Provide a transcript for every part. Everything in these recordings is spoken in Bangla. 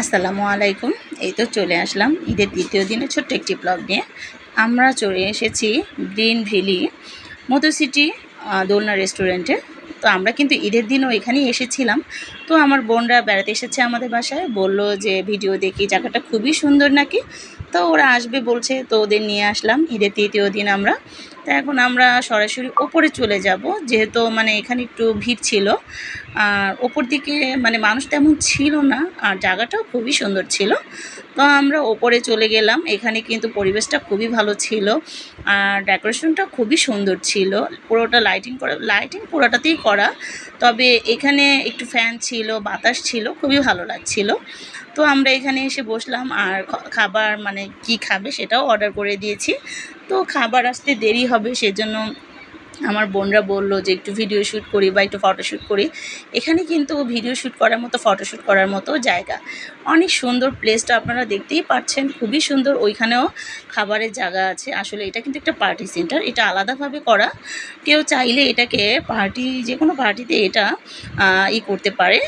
আসসালামু আলাইকুম। এই তো চলে আসলাম ঈদের দ্বিতীয় দিনে ছোট্ট একটি ব্লগ নিয়ে। আমরা চলে এসেছি গ্রিন ভ্যালি মধু সিটি দোলনা রেস্টুরেন্টে তো আমরা কিন্তু ঈদের দিনও এখানেই এসেছিলাম। তো আমার বোনরা বেড়াতে এসেছে আমাদের বাসায়, বলল যে ভিডিও দেখি, জায়গাটা খুবই সুন্দর নাকি? তো ওরা আসবে বলছে, তো ওদের নিয়ে আসলাম, ঈদের তৃতীয় দিন আমরা। তো এখন আমরা সরাসরি ওপরে চলে যাব, যেহেতু মানে এখানে একটু ভিড় ছিল। আর ওপর দিকে মানে মানুষ তেমন ছিল না, আর জায়গাটাও খুবই সুন্দর ছিল। তো আমরা ওপরে চলে গেলাম। এখানে কিন্তু পরিবেশটা খুবই ভালো ছিল আর ডেকোরেশনটা খুবই সুন্দর ছিল। পুরোটা লাইটিং করা, লাইটিং পুরোটাতেই করা। তবে এখানে একটু ফ্যান ছিল, বাতাস ছিল, খুবই ভালো লাগছিল। তো আমরা এখানে এসে বসলাম আর খাবার মানে কি খাবে সেটাও অর্ডার করে দিয়েছি। তো খাবার আসতে দেরি হবে, সেজন্য আমার বোনরা বলল যে একটু ভিডিও শ্যুট করি বা একটু ফটোশ্যুট করি। এখানে কিন্তু ভিডিও শ্যুট করার মতো ফটোশ্যুট করার মতো জায়গা। অনেক সুন্দর প্লেসটা আপনারা দেখতেই পাচ্ছেন, খুবই সুন্দর। ওইখানেও খাবারের জায়গা আছে। আসলে এটা কিন্তু একটা পার্টি সেন্টার এটা আলাদাভাবে করা। কেউ চাইলে এটাকে পার্টি যে কোনো পার্টিতে এটা ই করতে পারে।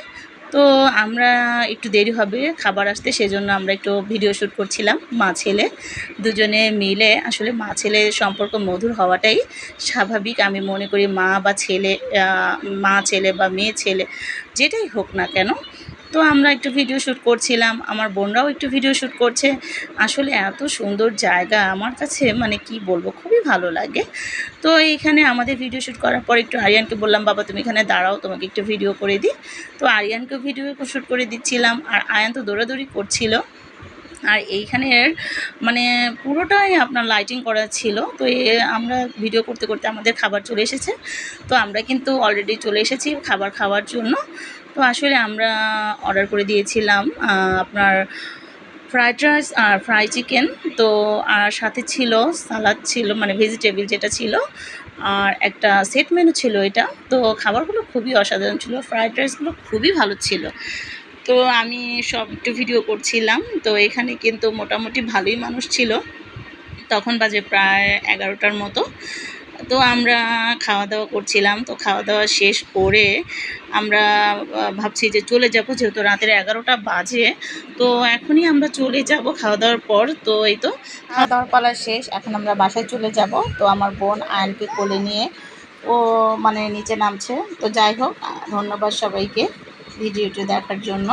তো আমরা একটু দেরি হবে খাবার আসতে, সেজন্য আমরা একটু ভিডিও শ্যুট করছিলাম মা ছেলে। দুজনে মিলে, আসলে মা ছেলে সম্পর্ক মধুর হওয়াটাই স্বাভাবিক। আমি মনে করি মা বা ছেলে মা ছেলে বা মেয়ে ছেলে, যেটাই হোক না কেন তো আমরা একটু ভিডিও শ্যুট করছিলাম, আমার বোনরাও একটু ভিডিও শ্যুট করছে। আসলে এত সুন্দর জায়গা, আমার কাছে মানে কি বলব, খুবই ভালো লাগে। তো এইখানে আমাদের ভিডিও শ্যুট করার পর একটু আরিয়ানকে বললাম, বাবা, তুমি এখানে দাঁড়াও, তোমাকে একটু ভিডিও করে দিই। তো আরিয়ানকেও ভিডিও শ্যুট করে দিচ্ছিলাম, আর আয়ান তো দৌড়াদৌড়ি করছিল। আর এইখানের মানে পুরোটাই আপনার লাইটিং করা ছিল। তো এ আমরা ভিডিও করতে করতে আমাদের খাবার চলে এসেছে। তো আমরা কিন্তু অলরেডি চলে এসেছি খাবার খাওয়ার জন্য। তো আসলে আমরা অর্ডার করে দিয়েছিলাম আপনার ফ্রাইড রাইস আর ফ্রাই চিকেন তো আর সাথে ছিল সালাদ ছিল মানে ভেজিটেবল যেটা ছিল, আর একটা সেট মেনু ছিল এটা। তো খাবারগুলো খুবই অসাধারণ ছিল ফ্রাইড রাইসগুলো খুবই ভালো ছিল। তো আমি সব একটু ভিডিও করছিলাম, তো এখানে কিন্তু মোটামুটি ভালোই মানুষ ছিল। তখন বাজে প্রায় এগারোটার মতো। তো আমরা খাওয়া দাওয়া করছিলাম। তো খাওয়া দাওয়া শেষ করে আমরা ভাবছি যে চলে যাব, যেহেতু রাতের এগারোটা বাজে। তো এখনই আমরা চলে যাব খাওয়া দাওয়ার পর। তো এই তো খাওয়া দাওয়ার পালা শেষ। এখন আমরা বাসায় চলে যাব। তো আমার বোন আয়নকে কোলে নিয়ে ও মানে নিচে নামছে। তো যাই হোক, ধন্যবাদ সবাইকে ভিডিওটি দেখার জন্য।